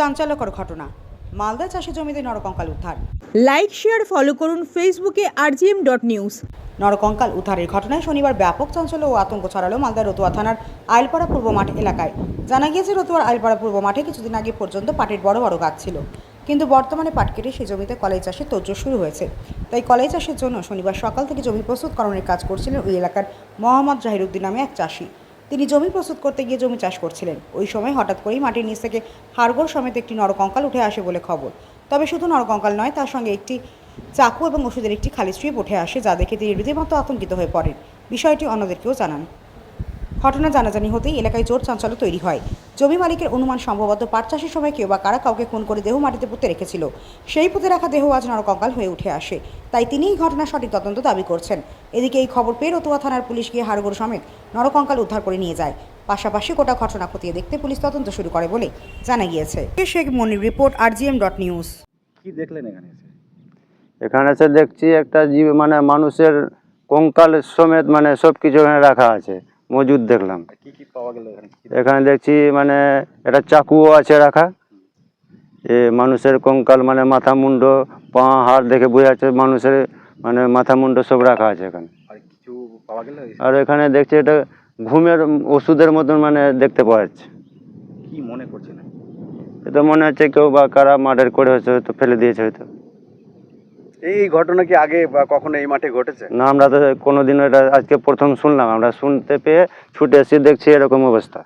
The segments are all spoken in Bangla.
চাঞ্চল্যকর ঘটনা। মালদা চাষি জমিতে নরকঙ্কাল উদ্ধার। লাইক শেয়ার ফলো করুন ফেসবুকে আরজিএম ডট নিউজ নরকঙ্কাল উদ্ধারের ঘটনায় শনিবার ব্যাপক চাঞ্চল্য ও আতঙ্ক ছড়ালো মালদা রতুয়া থানার আইলপাড়া পূর্ব মাঠ এলাকায়। জানা গিয়েছে রতুয়ার আইলপাড়া পূর্ব মাঠে কিছুদিন আগে পর্যন্ত পাটের বড় বড় গাছ ছিল। কিন্তু বর্তমানে পাট কেটে সেই জমিতে কলাই চাষের তোড়জোড় শুরু হয়েছে। তাই কলাই চাষের জন্য শনিবার সকাল থেকে জমি প্রস্তুতকরণের কাজ করছিলেন ওই এলাকার মোহাম্মদ জাহিরুদ্দিন নামে এক চাষি। তিনি জমি প্রস্তুত করতে গিয়ে জমি চাষ করছিলেন। ওই সময় হঠাৎ করেই মাটির নিচ থেকে হাড়গোড় সমেত একটি নরকঙ্কাল উঠে আসে বলে খবর। তবে শুধু নরকঙ্কাল নয়, তার সঙ্গে একটি চাকু এবং ওষুধের একটি খালি স্ট্রিপ উঠে আসে, যা দেখে তিনি রীতিমতো আতঙ্কিত হয়ে পড়েন। বিষয়টি অন্যদেরকেও জানান। ঘটনা জানাজানি হতেই এলাকায় জোর চাঞ্চল্য তৈরি হয়। জমি মালিকের অনুমান সম্ভবত পাট চাষের সময় কেউ বা কারা কাউকে খুন করে দেহ মাটিতে পুঁতে রেখেছিল। সেই পুঁতে রাখা দেহ আজ নরকঙ্কাল হয়ে উঠে আসে। তাই তিনি এই ঘটনার সঠিক তদন্ত দাবি করছেন। এদিকে এই খবর পেয়ে রতুয়া থানার পুলিশ গিয়ে হাড়গোড় সমেত নরকঙ্কাল উদ্ধার করে নিয়ে যায়। পাশাপাশি গোটা ঘটনা খতিয়ে দেখতে পুলিশ তদন্ত শুরু করে বলে জানা গিয়েছে। Sheikh Monir report RGM dot news. কি দেখলেন এখানে এখানে এসে দেখছি একটা জীব মানে মানুষের কঙ্কাল সমেত মানে সব কিছু এখানে রাখা আছে। মজুদ দেখলাম। এখানে? দেখছি মানে একটা চাকুও আছে রাখা। এ মানুষের কঙ্কাল মানে মাথা মুন্ড পা হাড় দেখে বোঝা যাচ্ছে মানুষের মানে মাথা মুন্ড সব রাখা আছে এখানে। আর এখানে? দেখছি এটা ঘুমের ওষুধের মতন মানে দেখতে পাওয়া যাচ্ছে। কি মনে করছিলেন এটা মনে হচ্ছে কেউ বা কারা মার্ডার করে হয়তো ফেলে দিয়েছে হয়তো। এই ঘটনা কি আগে বা কখনো এই মাঠে ঘটেছে? না আমরা তো কোনোদিনও এটা আজকে প্রথম শুনলাম। আমরা শুনতে পেয়ে ছুটে এসে দেখছি এরকম অবস্থা।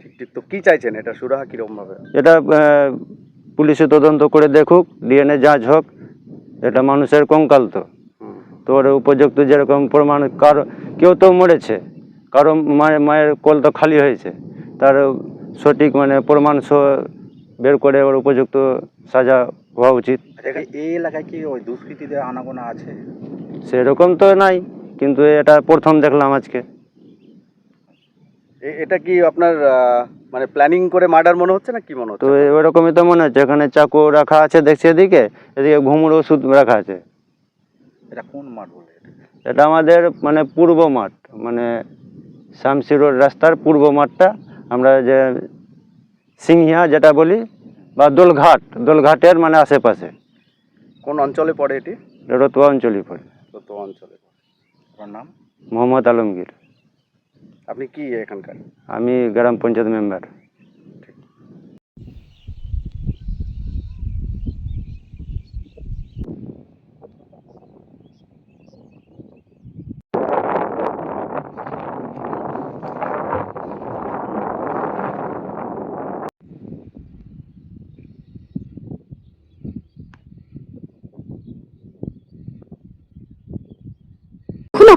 ঠিক ঠিক। তো কি চাইছেন এটা? সুরাহা কীরকম ভাবে এটা পুলিশে তদন্ত করে দেখুক ডিএনএ যাচ হোক এটা মানুষের কঙ্কাল তো। তো ওর উপযুক্ত যেরকম প্রমাণ কারও কেউ তো মরেছে। কারও মায়ের মায়ের কল তো খালি হয়েছে। তার সঠিক মানে প্রমাণ বের করে ওর উপযুক্ত সাজা হওয়া উচিত। এই- এই এলাকায় কি ওই দুষ্কৃতীদের আনাগোনা আছে? সেরকম তো নাই কিন্তু এটা প্রথম দেখলাম আজকে। এটা কি আপনার মানে প্ল্যানিং করে মার্ডার মনে হচ্ছে না কি মনে হচ্ছে? তো ওরকমই তো মনে হচ্ছে এখানে চাকু রাখা আছে দেখছি এদিকে এদিকে ঘুমুর ওষুধ রাখা আছে। এটা কোন মাঠ বলে এটা? এটা আমাদের মানে পূর্ব মাঠ মানে শামসি রোড রাস্তার পূর্ব মাঠটা আমরা যে সিংহিয়া যেটা বলি বা দোলঘাট দোলঘাটের মানে আশেপাশে। কোন অঞ্চলে পড়ে এটি? রতুয়া অঞ্চলেই পড়ে। রতুয়া অঞ্চলে আপনার নাম? মোহাম্মদ আলমগীর। আপনি কি এখানকার? আমি গ্রাম পঞ্চায়েত মেম্বার এখন